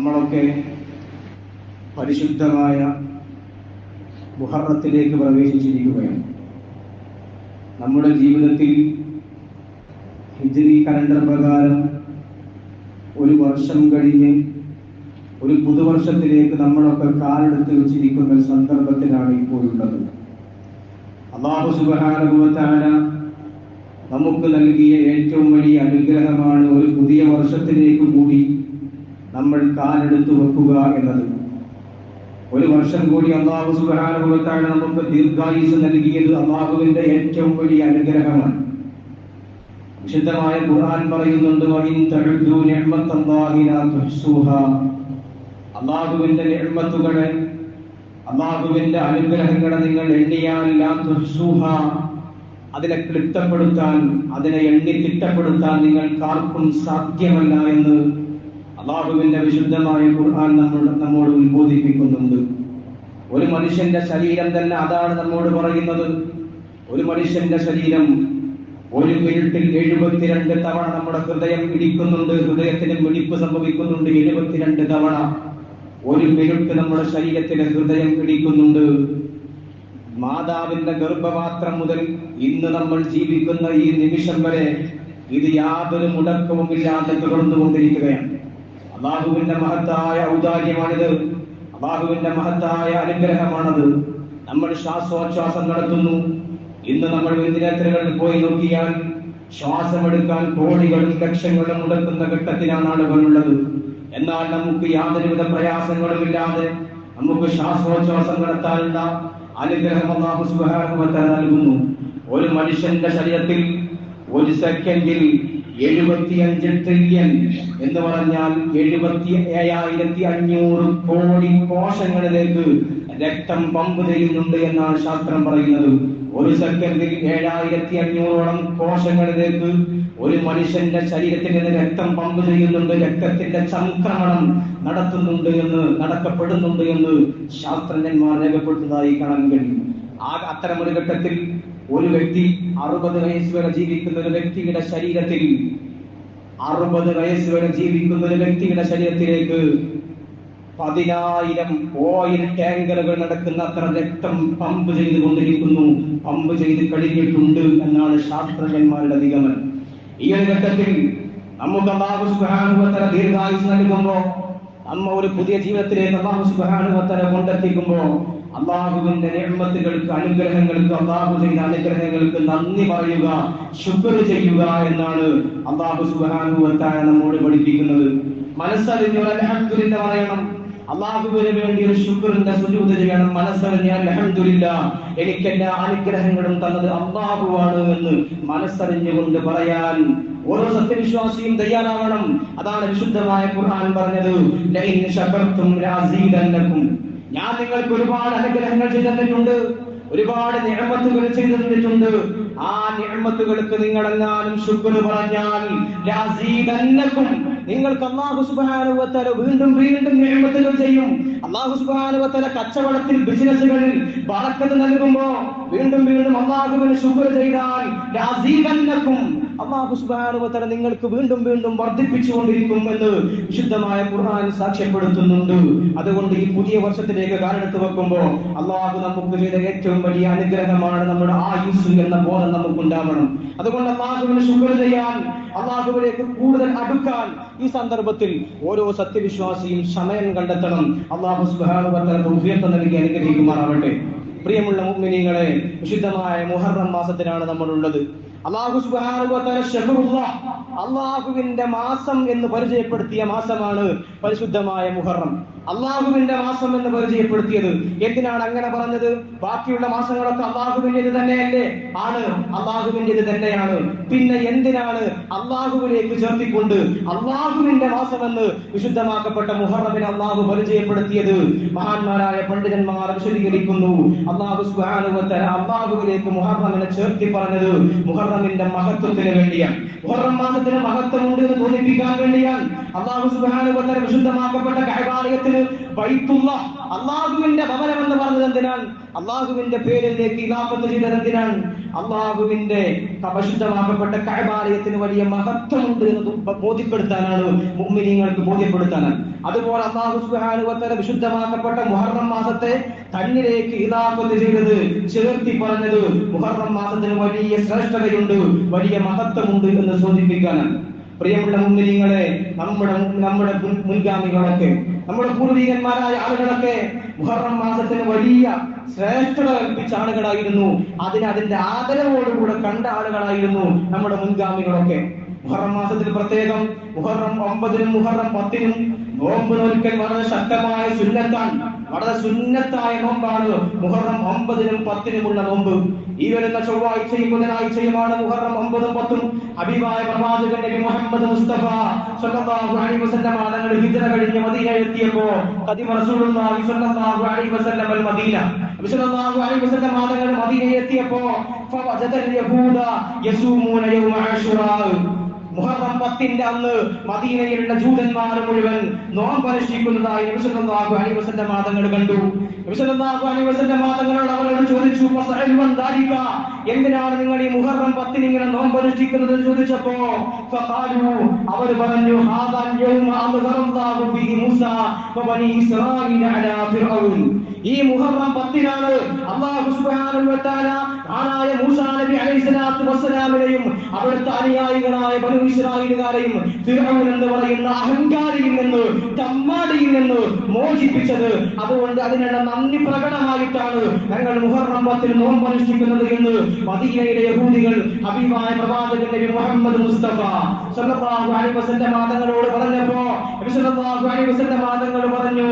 നമ്മളൊക്കെ പരിശുദ്ധമായ മുഹറത്തിലേക്ക് പ്രവേശിച്ചിരിക്കുകയാണ്. നമ്മുടെ ജീവിതത്തിൽ ഹിജറി കലണ്ടർ പ്രകാരം ഒരു വർഷം കഴിഞ്ഞ് ഒരു പുതുവർഷത്തിലേക്ക് നമ്മളൊക്കെ കാലെടുത്ത് വെച്ചിരിക്കുന്ന സന്ദർഭത്തിലാണ് ഇപ്പോഴുള്ളത്. അള്ളാഹു സുബാനുഭവത്താല നമുക്ക് നൽകിയ ഏറ്റവും വലിയ അനുഗ്രഹമാണ് ഒരു പുതിയ വർഷത്തിലേക്ക് കൂടി നമ്മൾ കാലെടുത്തു വെക്കുക എന്നത്. ഒരു വർഷം കൂടി അള്ളാഹു സുഖാനുഭവത്താണ് നമുക്ക് ദീർഘായുസ് നൽകിയത് അള്ളാഹുവിന്റെ ഏറ്റവും വലിയ അനുഗ്രഹമാണ്. വിശുദ്ധമായ ഖുർആൻ പറയുന്നുണ്ട് അള്ളാഹുവിന്റെ നിഅമത്തുകളെ അള്ളാഹുവിന്റെ അനുഗ്രഹങ്ങളെ നിങ്ങൾ എണ്ണിയാൽ അതിനെ ക്ലിപ്തപ്പെടുത്താൻ അതിനെ എണ്ണി തിട്ടപ്പെടുത്താൻ നിങ്ങൾക്കാർക്കും സാധ്യമല്ല എന്ന് അള്ളാഹുവിന്റെ വിശുദ്ധമായ ഖുർആൻ നമ്മോട് നമ്മോട് ഉത്ബോധിപ്പിക്കുന്നുണ്ട്. ഒരു മനുഷ്യന്റെ ശരീരം തന്നെ അതാണ് നമ്മോട് പറയുന്നത്. ഒരു മനുഷ്യന്റെ ശരീരം ഒരു മിനിറ്റിൽ എഴുപത്തിരണ്ട് തവണ നമ്മുടെ ഹൃദയം ഇടിക്കുന്നുണ്ട്. ഹൃദയത്തിന് മിടിപ്പ് സംഭവിക്കുന്നുണ്ട് എഴുപത്തിരണ്ട് തവണ. ഒരു മിനിറ്റ് നമ്മുടെ ശരീരത്തിന് ഹൃദയം ഇടിക്കുന്നുണ്ട്. മാതാവിന്റെ ഗർഭപാത്രം മുതൽ ഇന്ന് നമ്മൾ ജീവിക്കുന്ന ഈ നിമിഷം വരെ ഇത് യാതൊരു മുടക്കവും ഇല്ലാതെ തുടർന്നുകൊണ്ടിരിക്കുകയാണ്. അള്ളാഹുവിന്റെ മഹത്തായ ഔദാര്യമാണിത്. അള്ളാഹുവിന്റെ മഹത്തായ അനുഗ്രഹമാണത്. നമ്മൾ ശ്വാസോച്ഛ്വാസം നടത്തുന്നു. ഇന്ന് നമ്മൾ വെന്റിലേറ്ററുകളിൽ പോയി നോക്കിയാൽ ശ്വാസമെടുക്കാൻ കോടികളും ലക്ഷങ്ങളും മുടക്കുന്ന ഘട്ടത്തിലാണ് ആളുകളുള്ളത്. എന്നാൽ നമുക്ക് യാതൊരുവിധ പ്രയാസങ്ങളും ഇല്ലാതെ നമുക്ക് ശ്വാസോച്ഛ്വാസം നടത്താനുള്ള അനുഗ്രഹം അള്ളാഹു നൽകുന്നു. ഒരു മനുഷ്യന്റെ ശരീരത്തിൽ ഒരു സെക്കൻഡിൽ എഴുപത്തിയഞ്ച് ട്രില്യൺ എന്ന് പറഞ്ഞാൽ എഴുപത്തി ഏഴായിരത്തി അഞ്ഞൂറ് കോടി കോശങ്ങളിലേക്ക് രക്തം പമ്പ് ചെയ്യുന്നുണ്ട് എന്നാണ് ശാസ്ത്രം പറയുന്നത്. ഒരു സെക്കൻഡിൽ ഏഴായിരത്തി അഞ്ഞൂറോളം കോശങ്ങളിലേക്ക് ഒരു മനുഷ്യന്റെ ശരീരത്തിൽ നിന്ന് രക്തം പമ്പ് ചെയ്യുന്നുണ്ട് രക്തത്തിന്റെ സംക്രമണം നടത്തുന്നുണ്ട് എന്ന് നടക്കപ്പെടുന്നുണ്ട് എന്ന് ശാസ്ത്രജ്ഞന്മാർ രേഖപ്പെടുത്തുന്നതായി കാണാൻ കഴിയും. ആ അത്തരമൊരു ഘട്ടത്തിൽ ഒരു വ്യക്തി അറുപത് വയസ്സ് വരെ ജീവിക്കുന്ന ഒരു വ്യക്തിയുടെ ശരീരത്തിൽ അറുപത് വയസ്സ് വരെ ജീവിക്കുന്ന ഒരു വ്യക്തിയുടെ ശരീരത്തിലേക്ക് പതിനായിരം ഓയിൽ ടാങ്കറുകൾ നടക്കുന്ന അത്ര രക്തം പമ്പ് ചെയ്തുകൊണ്ടിരിക്കുന്നു. പമ്പ് ചെയ്ത് കഴിഞ്ഞിട്ടുണ്ട് എന്നാണ് ശാസ്ത്രജ്ഞന്മാരുടെ നിഗമനം. ഈ ഒരു ഘട്ടത്തിൽ നമുക്ക് അള്ളാഹു ദീർഘായുസ് നൽകുമ്പോ നമ്മ ഒരു പുതിയ ജീവിതത്തിലേക്ക് അള്ളാഹു സുബ്ഹാനഹുവതആല കൊണ്ടെത്തിക്കുമ്പോ അള്ളാഹുവിന്റെ നിഅമത്തുകൾക്ക് അനുഗ്രഹങ്ങൾക്ക് അള്ളാഹു ചെയ്ത അനുഗ്രഹങ്ങൾക്ക് നന്ദി പറയുക ശുക്ർ ചെയ്യുക എന്നാണ് അള്ളാഹു സുബ്ഹാനഹുവതആല നമ്മോട് പഠിപ്പിക്കുന്നത്. മനസ്സറിഞ്ഞു അൽഹംദുലില്ല പറയണം. അള്ളാഹുവിന് വേണ്ടി ഒരു ശുക്രിന്റെ സുജൂദ് ചെയ്യണം. മനസ്സറിഞ്ഞാൽ അൽഹംദുലില്ല എനിക്ക് എല്ലാ അനുഗ്രഹങ്ങളും തന്നത് അള്ളാഹുവാണ് എന്ന് മനസ്സറിഞ്ഞുകൊണ്ട് പറയാൻ ഓരോ സത്യവിശ്വാസിയും തയ്യാറാവണം. അതാണ് വിശുദ്ധമായ ഖുർആൻ പറഞ്ഞത്. ലഇൻ ശകർതും ലഅസീദന്നകും ഞാൻ നിങ്ങൾക്ക് ഒരുപാട് അനുഗ്രഹങ്ങൾ ചെയ്തു തന്നിട്ടുണ്ട് ഒരുപാട് നിയമത്തുകൾ ചെയ്തിട്ടുണ്ട്. ആ നിയമത്തുകൾക്ക് നിങ്ങൾ എങ്ങാനും ശുക്ർ പറഞ്ഞാൽ നിങ്ങൾ നിങ്ങൾക്ക് അള്ളാഹു സുബാനുവത്തല വീണ്ടും വീണ്ടും നിയമത്തുകൾ ചെയ്യും. അള്ളാഹു സുബാനുവത്തല കച്ചവടത്തിൽ ബിസിനസ്സുകളിൽ വളക്കത് നൽകുമ്പോ വീണ്ടും വീണ്ടും അള്ളാഹുവിന് ശുക്ർ ചെയ്താൽ ലഅസീദന്നകും അള്ളാഹു തആല നിങ്ങൾക്ക് വീണ്ടും വീണ്ടും വർദ്ധിപ്പിച്ചുകൊണ്ടിരിക്കും എന്ന് വിശുദ്ധമായ ഖുർആൻ സാക്ഷ്യപ്പെടുത്തുന്നുണ്ട്. അതുകൊണ്ട് ഈ പുതിയ വർഷത്തിലേക്ക് കാലെടുത്ത് വെക്കുമ്പോൾ അള്ളാഹു നമുക്ക് ചെയ്ത ഏറ്റവും വലിയ അനുഗ്രഹമാണ് നമ്മുടെ ആയുസ് എന്ന ബോധം നമുക്ക് ഉണ്ടാവണം അതുകൊണ്ട് അള്ളാഹുവിനെ ശുക്ർ ചെയ്യാൻ അള്ളാഹുവിലേക്ക് കൂടുതൽ അടുക്കാൻ ഈ സന്ദർഭത്തിൽ ഓരോ സത്യവിശ്വാസിയും സമയം കണ്ടെത്തണം. അള്ളാഹു തആല തൗഫീഖ് നൽകി അനുഗ്രഹിക്കുമാറാവട്ടെ. പ്രിയമുള്ള മുഅ്മിനീങ്ങളെ വിശുദ്ധമായ മുഹറം മാസത്തിലാണ് നമ്മൾ ഉള്ളത് അള്ളാഹു ഷഹ്റുല്ലാഹ് അള്ളാഹുവിന്റെ മാസം എന്ന് പരിചയപ്പെടുത്തിയ മാസമാണ് പരിശുദ്ധമായ മുഹറം. അള്ളാഹുവിന്റെ മാസം എന്ന് പരിചയപ്പെടുത്തിയത്. എന്തിനാണ് അങ്ങനെ പറഞ്ഞത്? ബാക്കിയുള്ള മാസങ്ങളൊക്കെ അള്ളാഹുവിന്റെത് തന്നെയല്ലേ? ആണ്. അള്ളാഹുവിന്റെത് തന്നെയാണ്. പിന്നെ എന്തിനാണ് അള്ളാഹുവിലേക്ക് ചേർത്തിക്കൊണ്ട് അള്ളാഹുവിന്റെ എന്ന് വിശുദ്ധമാക്കപ്പെട്ട മുഹറമിനെ അള്ളാഹു പരിചയപ്പെടുത്തിയത്? മഹാന്മാരായ പണ്ഡിതന്മാർ വിശദീകരിക്കുന്നു. അള്ളാഹു അള്ളാഹുവിലേക്ക് മുഹറമിനെ ചേർത്തി പറഞ്ഞത് മുഹറമിന്റെ മഹത്വത്തിന് വേണ്ടിയാണ്. മുഹറം മാസത്തിന് മഹത്വമുണ്ട് എന്ന് തോന്നിപ്പിക്കാൻ വേണ്ടിയാണ്. അള്ളാഹു സുബ്ഹാനഹു വിശുദ്ധമാക്കപ്പെട്ട തആല കഅബാലയത്തിന് ബൈത്തുള്ള അള്ളാഹുവിന്റെ ഭവനം എന്ന് പറഞ്ഞത് എന്തിനാണ്? അള്ളാഹുവിന്റെ പേരിലേക്ക് ഇലാഫത്ത് ചെയ്തത് എന്തിനാണ്? അള്ളാഹുവിന്റെ പരിശുദ്ധമാക്കപ്പെട്ട കഴബാലയത്തിന് വലിയ മഹത്വമുണ്ട് എന്ന് ബോധ്യപ്പെടുത്താനാണ് മുമ്മിനിങ്ങൾക്ക് ബോധ്യപ്പെടുത്താനാണ്. അതുപോലെ അള്ളാഹു വിശുദ്ധമാക്കപ്പെട്ട മുഹറം മാസത്തെ തന്നിലേക്ക് ഇതാപത്ത് ചെയ്തത് ചേർത്തി പറഞ്ഞത് മുഹറം മാസത്തിന് വലിയ ശ്രേഷ്ഠതയുണ്ട് വലിയ മഹത്വമുണ്ട് എന്ന് സൂചിപ്പിക്കാനാണ്. പ്രിയമുള്ള മുമ്മിനിങ്ങളെ നമ്മുടെ നമ്മുടെ മുൻ- മുൻഗാമികളൊക്കെ നമ്മുടെ പൂർവികന്മാരായ ആളുകളൊക്കെ മുഹറം മാസത്തിന് വലിയ ശ്രേഷ്ഠത കൽപ്പിച്ച ആളുകളായിരുന്നു. അതിന് അതിന്റെ ആദരവോടുകൂടെ കണ്ട ആളുകളായിരുന്നു നമ്മുടെ മുൻഗാമികളൊക്കെ. മുഹറം മാസത്തിൽ പ്രത്യേകം മുഹറം ഒമ്പതിനും മുഹറം പത്തിനും നോമ്പ് നോൽക്കൽ വളരെ ശക്തമായ സുന്നത്താണ്. വളരെ സുന്നത്തായ നോമ്പാണ് മുഹറം ഒമ്പതിനും പത്തിനുമുള്ള നോമ്പ്. ഈ വരുന്ന ചൊവ്വാഴ്ചയും ബുധനാഴ്ചയുമാണ് മുഹറം ഒമ്പതും പത്തും. അഭിമായ പ്രവാചകൻ നബി മുഹമ്മദ് മുസ്തഫ സ്വല്ലല്ലാഹു അലൈഹി വസല്ലം തങ്ങൾ ഹിജ്റ കഴിഞ്ഞ് മദീന എത്തിയപ്പോ ഖദിമ റസൂലുള്ളാഹി സ്വല്ലല്ലാഹു അലൈഹി വസല്ലം അൽ മദീന. നബി സ്വല്ലല്ലാഹു അലൈഹി വസല്ലം തങ്ങൾ മദീന എത്തിയപ്പോ ഫവജദൽ യഹൂദ യസൂമൂന യൗമ ആശുറാ മുഹറം പത്തിന്റെ അന്ന് മദീനയിലുള്ള ജൂതന്മാർ മുഴുവൻ നോമ്പനുഷ്ഠിക്കുന്നതായി നബിസല്ലാഹു അലൈഹി വസല്ലം മാതങ്ങൾ കണ്ടു. നബിസല്ലാഹു അലൈഹി വസല്ലം മാതങ്ങളോട് അവരോട് ചോദിച്ചു "ഫസഅൽ മൻ എന്തിനാണ് നിങ്ങൾ ഈ മുഹറം പത്തിന് ഇങ്ങനെ നോമ്പനുഷ്ഠിക്കുന്നത് ചോദിച്ചപ്പോ അവർ പറഞ്ഞു ഹാദാ യൗമ അദ്ഹറല്ലാഹു ബിഹി മൂസ വബനി ഇസ്രായീല അലാ ഫിർഔൻ. ഈ മുഹറം പത്തിനാണ്. അള്ളാഹു സുബ്ഹാനഹു വ തആല ആനായ നബി അലൈഹി സ്വലാത്തു വസ്സലാമിനെയും അവിടുത്തെ അനുയായികളായ ബനു ഇസ്രായേലുകാരെയും ഫിർഔൻ എന്ന് പറയുന്ന അഹങ്കാരിയിൽ നിന്ന് തമ്മാടിയിൽ നിന്ന് മോചിപ്പിച്ചത്. അതുകൊണ്ട് അതിനുള്ള നന്ദി പ്രകടമായിട്ടാണ് ഞങ്ങൾ മുഹറം പത്തിൽ നോമ്പ് അനുഷ്ഠിക്കുന്നത് എന്ന് മദീനയിലെ യഹൂദികൾ ഹബീബായ പ്രവാചകൻ നബി മുഹമ്മദ് മുസ്തഫ സല്ലല്ലാഹു അലൈഹി വസല്ലം മാതങ്ങളോട് പറഞ്ഞപ്പോ നബി അലൈഹി വസല്ലം മാതങ്ങൾ പറഞ്ഞു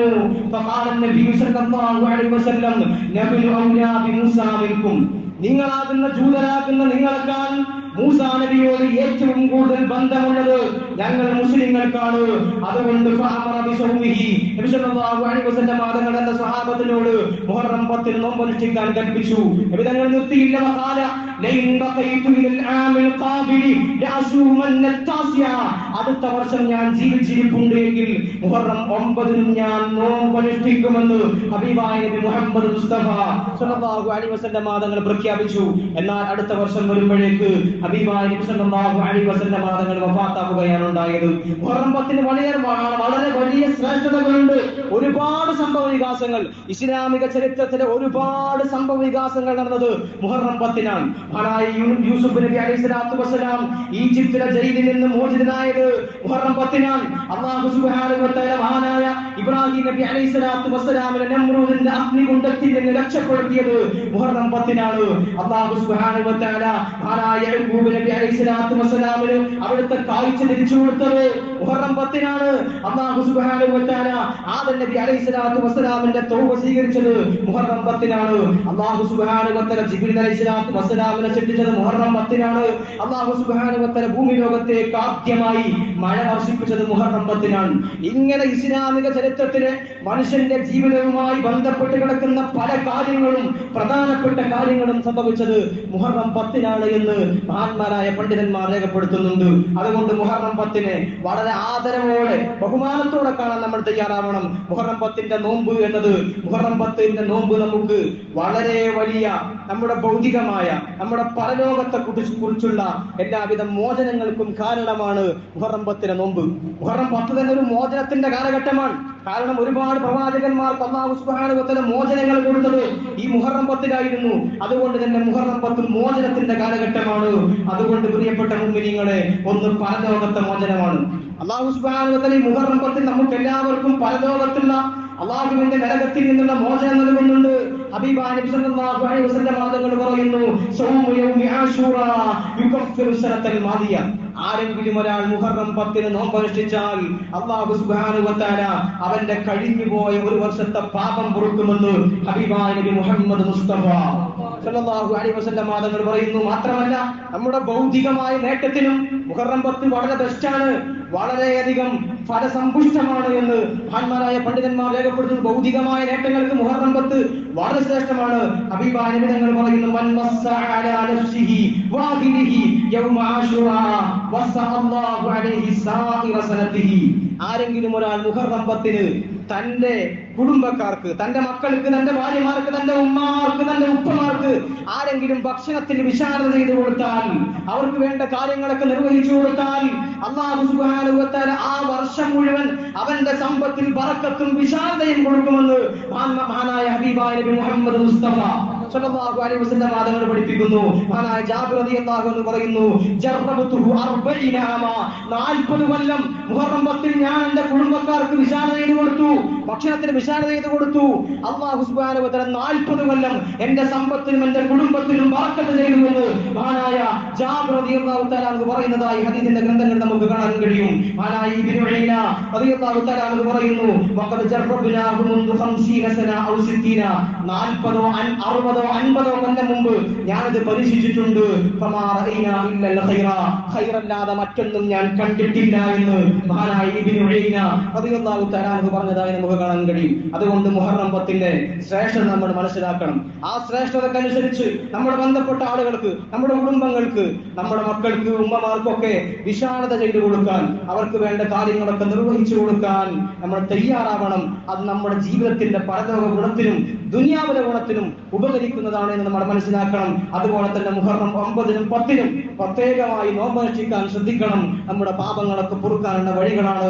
ഫഖാല നബി സല്ലല്ലാഹു നിങ്ങളാകുന്ന ജൂതരാകുന്ന നിങ്ങളെക്കാൾ മൂസാ നബിയോട് ഏറ്റവും കൂടുതൽ ബന്ധമുള്ളത് ഞങ്ങൾ മുസ്ലിങ്ങൾക്കാണ്. അതുകൊണ്ട് സ്വഹാബത്തിനോട് മുഹറം പത്തിൽ നോമ്പനുഷ്ഠിക്കാൻ കൽപ്പിച്ചു. തങ്ങൾ നിർത്തിയില്ല ലൈൻ ബഖൈതു ഇലൽ ആമിൽ ഖാബിലി ലഅസൂമന്ന അത്താസിയ. അടുത്ത വർഷം ഞാൻ ജീവിച്ചിരിപ്പുണ്ട് എങ്കിൽ മുഹറം ഒമ്പതിനും ഞാൻ നോമ്പനുഷ്ഠിക്കുമെന്ന് ഹബീബായ മുഹമ്മദ് മുസ്തഫ സല്ലല്ലാഹു അലൈഹി വസല്ലം തങ്ങൾ പ്രഖ്യാപിച്ചു. എന്നാൽ അടുത്ത വർഷം വരുമ്പോഴേക്ക് ഹബീബായ സല്ലല്ലാഹു അലൈഹി വസല്ലം തങ്ങൾ വഫാത്താവുകയാണ് ഉണ്ടായത്. മുഹറം പത്തിന് വളരെ വളരെ വലിയ ശ്രേഷ്ഠതകളുണ്ട്. ഒരുപാട് സംഭവ വികാസങ്ങൾ. ഇസ്ലാമിക ചരിത്രത്തിലെ ഒരുപാട് സംഭവ വികാസങ്ങൾ നടന്നത് മുഹറം പത്തിനാണ് യൂസുഫ് നബി അലൈഹി സ്വലാത്തു വസ്സലാം ഈജിപ്തിലെ ജയിലിൽ നിന്ന് മോചിതനായത് മുഹറം പത്തിനാണ്. അള്ളാഹു സുബ്ഹാനഹു വ തആല ഇബ്രാഹിം നബി അലൈഹി സ്വലാത്തു വസ്സലാമിനെ നമ്രൂദിന്റെ അഗ്നികുണ്ഡത്തിൽ നിന്ന് രക്ഷപ്പെടുത്തിയത് മുഹറം പത്തിനാണ്. അള്ളാഹു സുബ്ഹാനഹു വ തആല മഹാനായ യഅ്ഖൂബ് നബി അലൈഹി സ്വലാത്തു അവിടുത്തെ കാഴ്ച തിരിച്ചു കൊടുത്തത് മുഹറം പത്തിനാണ്. അള്ളാഹു സുബ്ഹാനഹു വ തആല ആദം നബി അലൈഹി സ്വലാത്തു വസ്സലാമിന്റെ തൗബ സ്വീകരിച്ചത് മുഹറം പത്തിനാണ്. അള്ളാഹു സുബ്ഹാനഹു വ തആല ജിബ്രീൽ അലൈഹി സ്വലാത്തു വസ്സലാമിനെ സൃഷ്ടിച്ചത് മുഹറം പത്തിനാണ്. അള്ളാഹു സുബ്ഹാനഹു വ തആല ഭൂമി ലോകത്തെ ആദ്യമായി മഴ വർഷിപ്പിച്ചത് മുഹറം പത്തിനാണ്. ഇങ്ങനെ ഇസ്ലാമിക ചരിത്രത്തിലെ മനുഷ്യന്റെ ജീവിതവുമായി ബന്ധപ്പെട്ട് കിടക്കുന്ന പല കാര്യങ്ങളും പ്രധാനപ്പെട്ട കാര്യങ്ങളും സംഭവിച്ചത് മുഹറം പത്തിനാണ് എന്ന് മഹാന്മാരായ പണ്ഡിതന്മാർ രേഖപ്പെടുത്തുന്നുണ്ട്. അതുകൊണ്ട് മുഹറം പത്തിന് വളരെ ആദരവോടെ ബഹുമാനത്തോടെ കാണാൻ നമ്മൾ തയ്യാറാവണം. മുഹറം പത്തിന്റെ നോമ്പ് എന്നത് മുഹറം പത്തിന്റെ നോമ്പ് നമുക്ക് വളരെ വലിയ നമ്മുടെ ഭൗതികമായ നമ്മുടെ പരലോകത്തെ കുറിച്ച് കുറിച്ചുള്ള എല്ലാവിധ മോചനങ്ങൾക്കും കാരണമാണ് മുഹറം പത്തിന് നോമ്പ് മുഹറം പത്ത് തന്നെ ഒരു മോചനത്തിന്റെ കാലഘട്ടമാണ്. കാരണം ഒരുപാട് പ്രവാചകന്മാർ അള്ളാഹു മോചനങ്ങൾ കൊടുത്തത് ഈ മുഹറം പത്തിലായിരുന്നു അതുകൊണ്ട് തന്നെ മുഹറം പത്ത് മോചനത്തിന്റെ കാലഘട്ടമാണ്. അതുകൊണ്ട് പ്രിയപ്പെട്ട മുമ്പിനിങ്ങളെ ഒന്ന് പരലോകത്തെ മോചനമാണ്. അള്ളാഹു തആല ഈ മുഹറം പത്തിൽ നമുക്ക് എല്ലാവർക്കും പരലോകത്തുള്ള അള്ളാഹുവിന്റെ നരകത്തിൽ നിന്നുള്ള മോചനം നൽകുന്നുണ്ട്. വാദങ്ങൾ പറയുന്നു ആരെങ്കിലും ഒരാൾ മുഹറം പത്തിന് നോമ്പനുഷ്ഠിച്ചാൽ അള്ളാഹു വ അവന്റെ കഴിഞ്ഞുപോയ ഒരു വർഷത്തെ പാപം പൊറുക്കുമെന്ന് നബി മുഹമ്മദ് മുസ്തഫ സല്ലല്ലാഹു അലൈഹി വസല്ലം വാദങ്ങൾ പറയുന്നു മാത്രമല്ല നമ്മുടെ ഭൗതികമായ നേട്ടത്തിനും മുഹറം പത്ത് വളരെ ബെസ്റ്റാണ് വളരെയധികം ഫലസമ്പുഷ്ടമാണ് എന്ന് മഹാന്മാരായ പണ്ഡിതന്മാർ രേഖപ്പെടുത്തുന്നു. ഭൗതികമായ നേട്ടങ്ങൾക്ക് മുഹറം പത്ത് വളരെ ശ്രേഷ്ഠമാണ്. ഹബീബായ പറയുന്നു മൻ മസ്സ അലാ നഫ്സിഹി വാഹിദിഹി യൗമ ആശുറ വസ്സ അലൈഹി സനതിഹി ആരെങ്കിലും ഒരാൾ മുഹറം പത്തിന് തന്റെ കുടുംബക്കാർക്ക് തന്റെ മക്കൾക്ക് തന്റെ ഭാര്യമാർക്ക് തന്റെ ഉമ്മമാർക്ക് തന്റെ ഉപ്പമാർക്ക് ആരെങ്കിലും ഭക്ഷണത്തിന് വിശാലത ചെയ്തു കൊടുത്താൽ അവർക്ക് വേണ്ട കാര്യങ്ങളൊക്കെ നിർവഹിച്ചു കൊടുത്താൽ അള്ളാഹു തആല ആ വർഷം മുഴുവൻ അവന്റെ സമ്പത്തിൽ പറക്കത്തും വിശാലതയും കൊടുക്കുമെന്ന് മഹാ- മഹാനായ ഹബീബായ മുഹമ്മദ് മുസ്തഫ സല്ലല്ലാഹു അലൈഹി വസല്ലം വാദങ്ങൾ പഠിപ്പിക്കുന്നു പറയുന്നു ജർറബതുഹു അർബഈന ആമ 40 കൊല്ലം മുഹറം പത്തിൽ ഞാൻ എന്റെ കുടുംബക്കാർക്ക് വിശാല ചെയ്തു കൊടുത്തു. ഭക്ഷണത്തിന് വിശാല ചെയ്തു കൊടുത്തു. അള്ളാഹു സുബ്ഹാനഹു വ 40 കൊല്ലം എന്റെ സമ്പത്തിനും എന്റെ കുടുംബത്തിനും ബർക്കത്ത് ചെയ്തു മഹാനായ ജാബിർ പറയുന്നതായി ഹദീസിന്റെ ഗ്രന്ഥങ്ങൾ നമുക്ക് കാണാൻ കഴിയും. മഹാനായ ഇബ്നു ഉലൈന പറയുന്നു വഖദ് മുൻദു 50 സന ഔ 60 40 അറുപതോ അൻപതോ കൊല്ലം മുമ്പ് ഞാനത് പരീക്ഷിച്ചിട്ടുണ്ട്. ഖൈറല്ലാതെ മറ്റൊന്നും ഞാൻ കണ്ടിട്ടില്ല എന്ന് പറഞ്ഞതായി നമുക്ക് കാണാൻ കഴിയും. അതുകൊണ്ട് മുഹറം പത്തിന്റെ ശ്രേഷ്ഠത നമ്മൾ മനസ്സിലാക്കണം. ആ ശ്രേഷ്ഠതക്കനുസരിച്ച് നമ്മുടെ ബന്ധപ്പെട്ട ആളുകൾക്ക് നമ്മുടെ കുടുംബങ്ങൾക്ക് നമ്മുടെ മക്കൾക്ക് ഉമ്മമാർക്കൊക്കെ വിശാലത ചെയ്തു കൊടുക്കാൻ അവർക്ക് വേണ്ട കാര്യങ്ങളൊക്കെ നിർവഹിച്ചു കൊടുക്കാൻ നമ്മൾ തയ്യാറാവണം. അത് നമ്മുടെ ജീവിതത്തിന്റെ പരലോക ഗുണത്തിനും ദുനിയാവിലെ ഗുണത്തിനും ഉപകരിക്കുന്നതാണ് എന്ന് നമ്മൾ മനസ്സിലാക്കണം. അതുപോലെ തന്നെ മുഹറം ഒമ്പതിനും പത്തിനും പ്രത്യേകമായി നോമ്പ് രക്ഷിക്കാൻ ശ്രദ്ധിക്കണം. നമ്മുടെ പാപങ്ങളൊക്കെ പൊറുക്കാനുള്ള വഴികളാണ്.